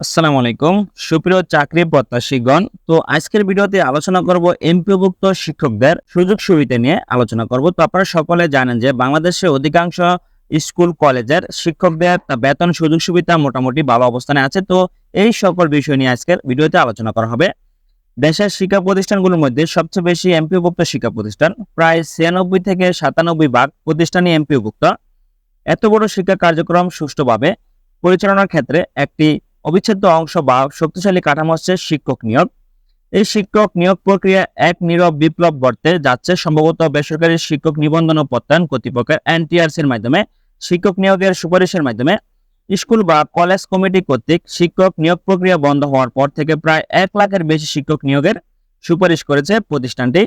আসসালামু আলাইকুম। সুপ্রিয় চাকরি প্রত্যাশীগণ, তো আজকের ভিডিওতে আলোচনা করব এমপিওভুক্ত শিক্ষকদের সুযোগ সুবিধা নিয়ে আলোচনা করব। তো আপনারা সকলে জানেন যে বাংলাদেশে অধিকাংশ স্কুল, কলেজের শিক্ষকদের বেতন সুযোগ সুবিধা মোটামুটি ভালো অবস্থানে আছে। তো এই সকল বিষয় নিয়ে আজকের ভিডিওতে আলোচনা করা হবে। দেশের শিক্ষা প্রতিষ্ঠানগুলোর মধ্যে সবচেয়ে বেশি এমপিওভুক্ত শিক্ষা প্রতিষ্ঠান, প্রায় ছিয়ানব্বই থেকে সাতানব্বই ভাগ প্রতিষ্ঠানই এমপিওভুক্ত। এত বড় শিক্ষা কার্যক্রম সুষ্ঠুভাবে পরিচালনার ক্ষেত্রে একটি অবিচ্ছেদ্য অংশ বা শক্তিশালী কাঠামো হচ্ছে শিক্ষক নিয়োগ। এই শিক্ষক নিয়োগ প্রক্রিয়া এক নীরব বিপ্লব গড়তে যাচ্ছে। সম্ভবত বেসরকারি শিক্ষক নিবন্ধন ও প্রত্যয়ন কর্তৃপক্ষের এনটিআরসির মাধ্যমে, শিক্ষক নিয়োগের সুপারিশের মাধ্যমে। স্কুল বা কলেজ কমিটি কর্তৃক শিক্ষক নিয়োগ প্রক্রিয়া বন্ধ হওয়ার পর থেকে প্রায় এক লাখের বেশি শিক্ষক নিয়োগের সুপারিশ করেছে প্রতিষ্ঠানটি।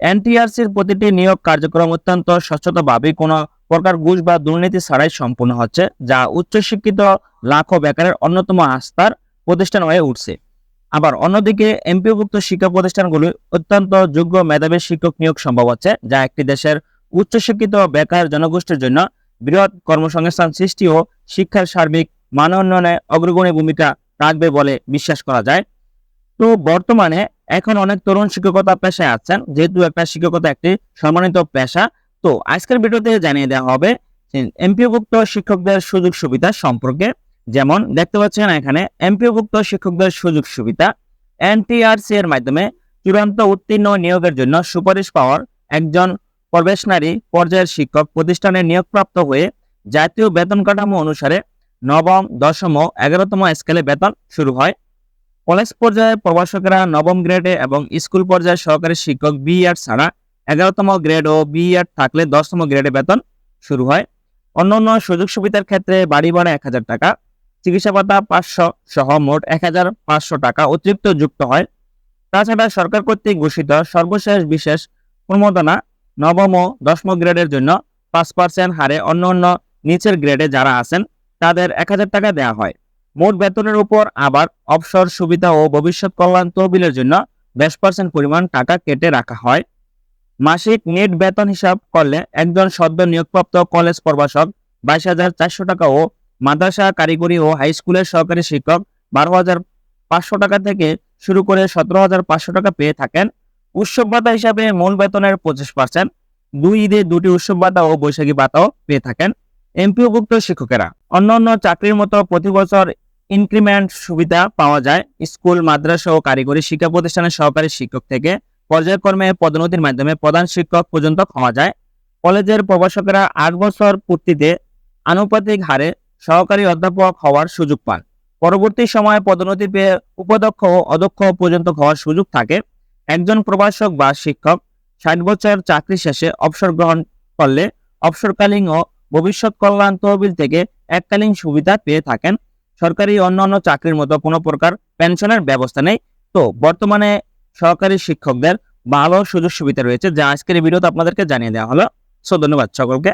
এনটিআরসির প্রতিটি নিয়োগ কার্যক্রম অত্যন্ত স্বচ্ছতাভাবে কোনো প্রকার ঘুষ বা দুর্নীতি ছাড়াই সম্পূর্ণ হচ্ছে, যা উচ্চশিক্ষিত লাখো বেকারের অন্যতম আস্থার প্রতিষ্ঠান হয়ে উঠছে। আবার অন্যদিকে, এমপিওভুক্ত শিক্ষা প্রতিষ্ঠানগুলি অত্যন্ত যোগ্য মেধাবী শিক্ষক নিয়োগ সম্ভব হচ্ছে, যা একটি দেশের উচ্চশিক্ষিত বেকার জনগোষ্ঠীর জন্য বৃহৎ কর্মসংস্থান সৃষ্টি ও শিক্ষার সার্বিক মান উন্নয়নে অগ্রগণী ভূমিকা রাখবে বলে বিশ্বাস করা যায়। তো বর্তমানে এখন অনেক তরুণ শিক্ষকতা পেশায় আছেন, যেহেতু একটা শিক্ষকতা একটি সম্মানিত পেশা। তো আজকের ভিডিওতে জানিয়ে দেওয়া হবে এমপিওভুক্ত শিক্ষকদের সুযোগ সুবিধা সম্পর্কে। যেমন দেখতে পাচ্ছেন এখানে, এমপিওভুক্ত শিক্ষকদের সুযোগ সুবিধা, এনটিআরসি এর মাধ্যমে চূড়ান্ত উত্তীর্ণ নিয়োগের জন্য সুপারিশ পাওয়ার একজন প্রবেশনারী পর্যায়ের শিক্ষক প্রতিষ্ঠানে নিয়োগপ্রাপ্ত হয়ে জাতীয় বেতন কাঠামো অনুসারে নবম, দশম এগারোতম স্কেলে বেতন শুরু হয়। কলেজ পর্যায়ে প্রবাসকেরা নবম গ্রেডে এবং স্কুল পর্যায়ে সহকারী শিক্ষক বি আর ছাড়া এগারোতম গ্রেড ও বি আর থাকলে দশতম গ্রেডে বেতন শুরু হয়। অন্যান্য সুযোগ সুবিধার ক্ষেত্রে বাড়ি ভাড়া এক হাজার টাকা, চিকিৎসা ভাতা পাঁচশো সহ মোট এক হাজার পাঁচশো টাকা অতিরিক্ত যুক্ত হয়। তাছাড়া সরকার কর্তৃক ঘোষিত সর্বশেষ বিশেষ প্রমোদনা নবম ও দশম গ্রেডের জন্য পাঁচ পার্সেন্ট হারে অন্য অন্য নিচের গ্রেডে যারা আছেন, তাদের এক হাজার টাকা দেওয়া হয়। মোট বেতনের উপর আবার অবসর সুবিধা ও ভবিষ্যৎ কল্যাণ তহবিলের জন্য বিশ পার্সেন্ট পরিমাণ টাকা কেটে রাখা হয়। মাসিক নেট বেতন হিসাব করলে একজন সদ্য নিয়োগপ্রাপ্ত কলেজ প্রভাষক বাইশ হাজার চারশো টাকা ও মাদ্রাসা কারিগরি ও হাই স্কুলের সহকারী শিক্ষক বারো হাজার পাঁচশো টাকা থেকে শুরু করে সতেরো হাজার পাঁচশো টাকা পেয়ে থাকেন। উৎসব ভাতা হিসাবে মূল বেতনের পঁচিশ পার্সেন্ট দুই ঈদে দুটি উৎসব ভাতা ও বৈশাখী ভাতাও পেয়ে থাকেন। এমপিওভুক্ত শিক্ষকেরা। অন্যান্য চাকরির মতো প্রতি বছর ইনক্রিমেন্ট সুবিধা পাওয়া যায় স্কুল, মাদ্রাসা ও কারিগরি শিক্ষা প্রতিষ্ঠানের সহকারী শিক্ষক থেকে। পর্যায়ক্রমে পদোন্নতির মাধ্যমে প্রধান শিক্ষক পর্যন্ত হওয়া যায়। কলেজের প্রভাষকেরা আট বছর পূর্তিতে আনুপাতিক হারে সহকারী অধ্যাপক হওয়ার সুযোগ পান। পরবর্তী সময়ে পদোন্নতি পেয়ে উপাধ্যক্ষ ও অধ্যক্ষ পর্যন্ত হওয়ার সুযোগ থাকে। একজন প্রভাষক বা শিক্ষক ষাট বছর চাকরি শেষে অবসর গ্রহণ করলে অবসরকালীন ও ভবিষ্যৎ কল্যাণ তহবিল থেকে এককালীন সুবিধা পেয়ে থাকেন। সরকারি অন্যান্য চাকরির মতো কোনো প্রকার পেনশনের ব্যবস্থা নেই। তো বর্তমানে সরকারি শিক্ষকদের ভালো সুযোগ সুবিধা রয়েছে, যা আজকের ভিডিওতে আপনাদেরকে জানিয়ে দেওয়া হলো। সো ধন্যবাদ সকলকে।